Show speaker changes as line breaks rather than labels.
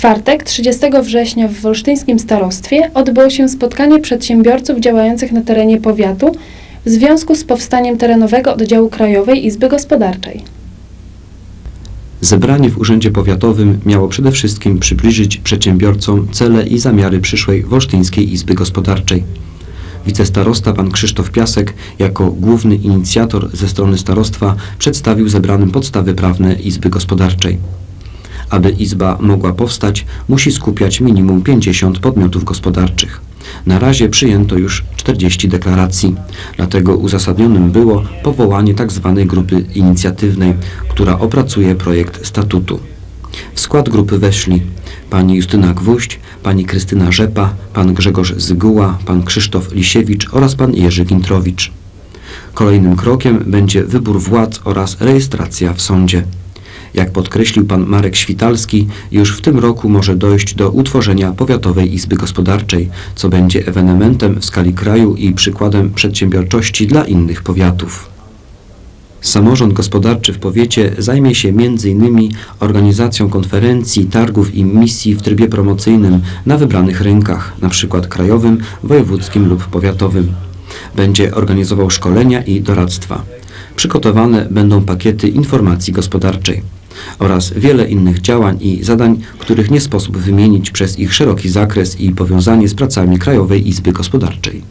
czwartek, 30 września w Wolsztyńskim Starostwie odbyło się spotkanie przedsiębiorców działających na terenie powiatu w związku z powstaniem terenowego oddziału Krajowej Izby Gospodarczej.
Zebranie w Urzędzie Powiatowym miało przede wszystkim przybliżyć przedsiębiorcom cele i zamiary przyszłej Wolsztyńskiej Izby Gospodarczej. Wicestarosta pan Krzysztof Piasek jako główny inicjator ze strony starostwa przedstawił zebranym podstawy prawne Izby Gospodarczej. Aby Izba mogła powstać, musi skupiać minimum 50 podmiotów gospodarczych. Na razie przyjęto już 40 deklaracji, dlatego uzasadnionym było powołanie tzw. grupy inicjatywnej, która opracuje projekt statutu. W skład grupy weszli pani Justyna Gwóźdź, pani Krystyna Rzepa, pan Grzegorz Zyguła, pan Krzysztof Lisiewicz oraz pan Jerzy Gintrowicz. Kolejnym krokiem będzie wybór władz oraz rejestracja w sądzie. Jak podkreślił pan Marek Świtalski, już w tym roku może dojść do utworzenia Powiatowej Izby Gospodarczej, co będzie ewenementem w skali kraju i przykładem przedsiębiorczości dla innych powiatów. Samorząd gospodarczy w powiecie zajmie się m.in. organizacją konferencji, targów i misji w trybie promocyjnym na wybranych rynkach, np. krajowym, wojewódzkim lub powiatowym. Będzie organizował szkolenia i doradztwa. Przygotowane będą pakiety informacji gospodarczej oraz wiele innych działań i zadań, których nie sposób wymienić przez ich szeroki zakres i powiązanie z pracami Krajowej Izby Gospodarczej.